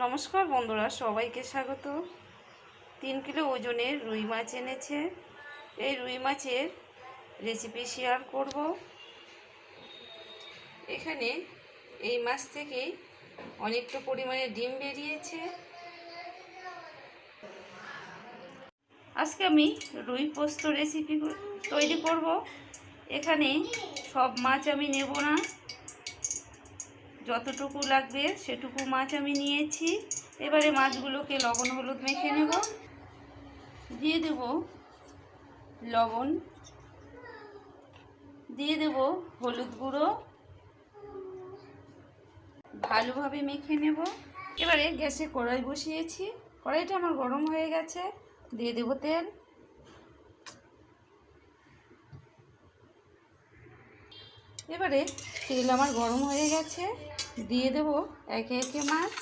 নমস্কার বন্ধুরা, সবাইকে স্বাগত। তিন কিলো ওজনের রুই মাছ এনেছে। এই রুই মাছের রেসিপি শেয়ার করব। এখানে এই মাছ থেকেই অনেকটা পরিমাণে ডিম বেরিয়েছে। আজকে আমি রুই পোস্ত রেসিপি তৈরি করব। এখানে সব মাছ আমি নেব না। যতটুকু লাগবে সেটুকু মাছ আমি নিয়েছি। এবারে মাছগুলোকে লবণ হলুদ মেখে নেব। দিয়ে দেব লবণ। দিয়ে দেব হলুদ গুঁড়ো। ভালোভাবে মেখে নেব। এবারে গ্যাসে কড়াই বসিয়েছি। কড়াইটা আমার গরম হয়ে গেছে। দিয়ে দেব তেল। এবারে তেল আমার গরম হয়ে গেছে। দিয়ে দেব একে একে মাছ।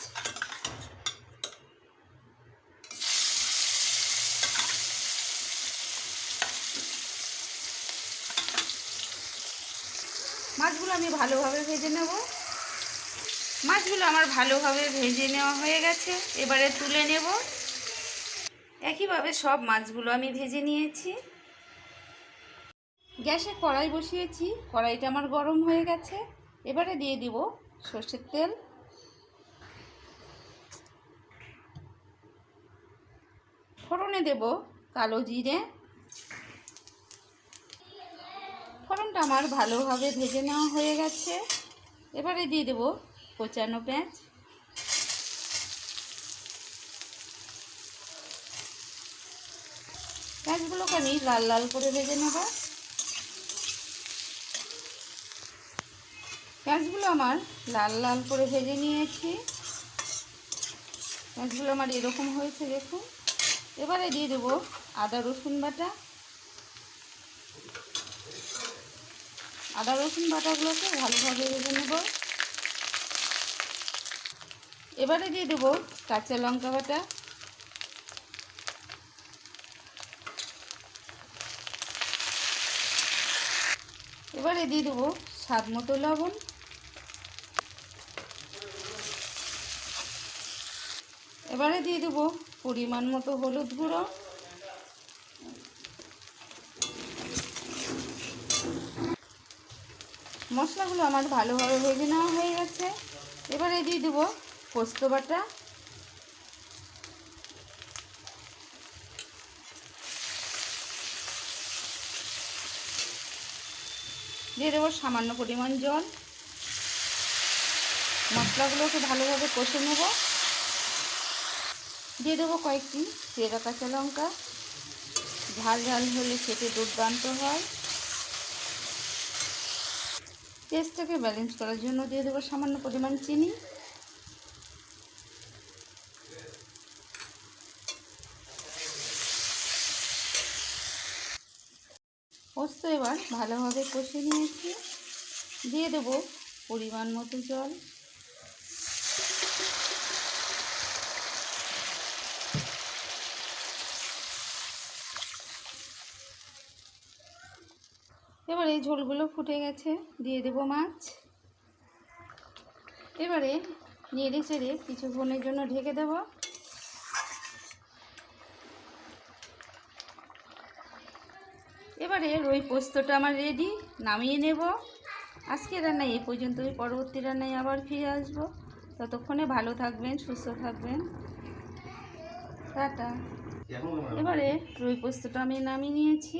মাছগুলো আমি ভালোভাবে ভেজে নেব। মাছগুলো আমার ভালোভাবে ভেজে নেওয়া হয়ে গেছে। এবারে তুলে নেব। একইভাবে সব মাছগুলো আমি ভেজে নিয়েছি। গ্যাসে কড়াই বসিয়েছি। কড়াইটা আমার গরম হয়ে গেছে। এবারে দিয়ে দিব সর্ষের তেল। ফোড়নে দেব কালো জিরে। ফোড়নটা আমার ভালোভাবে ভেজে নেওয়া হয়ে গেছে। এবারে দিয়ে দেব কোচানো পেঁয়াজ। পেঁয়াজগুলোকে আমি লাল লাল করে ভেজে নেব। পেঁয়াজগুলো আমার লাল লাল করে ভেজে নিয়েছি। পেঁয়াজগুলো আমার এরকম হয়েছে, দেখুন। এবারে দিয়ে দেব আদা, রসুন বাটা। আদা, রসুন বাটাগুলোকে ভালোভাবে ভেজে নেব। এবারে দিয়ে দেব কাঁচা লঙ্কা বাটা। এবারে দিয়ে দেবো স্বাদ মতো লবণ। এবারে দিয়ে দেবো পরিমাণ মতো হলুদ গুঁড়ো। মশলাগুলো আমার ভালোভাবে ভেজে নেওয়া হয়ে গেছে। এবারে দিয়ে দেবো পোস্ত বাটা। দিয়ে দেবো সামান্য পরিমাণ জল। মশলাগুলোকে ভালোভাবে কষে নেব। দিয়ে দেবো কয়েকটি পেঁড়া কাঁচা লঙ্কা। ঝাল ঝাল হলে খেতে দুর্দান্ত হয়। টেস্টটাকে ব্যালেন্স করার জন্য দিয়ে দেবো সামান্য পরিমাণ চিনি। পোস্ত এবার ভালোভাবে কষে নিয়েছি। দিয়ে দেবো পরিমাণ মতো জল। এবার এই ঝোলগুলো ফুটে গেছে দিয়ে দেব মাছ। এবারে নেড়ে চেড়ে কিছুক্ষণের জন্য ঢেকে দেবো। এবারে রুই পোস্তটা আমার রেডি নামিয়ে নেব। আজকে রান্নায় এই পর্যন্তই পরবর্তী রান্নায় আবার ফিরে আসব। ততক্ষণে ভালো থাকবেন সুস্থ থাকবেন। টাটা। এবারে রুই পোস্তটা আমি নামিয়ে নিয়েছি।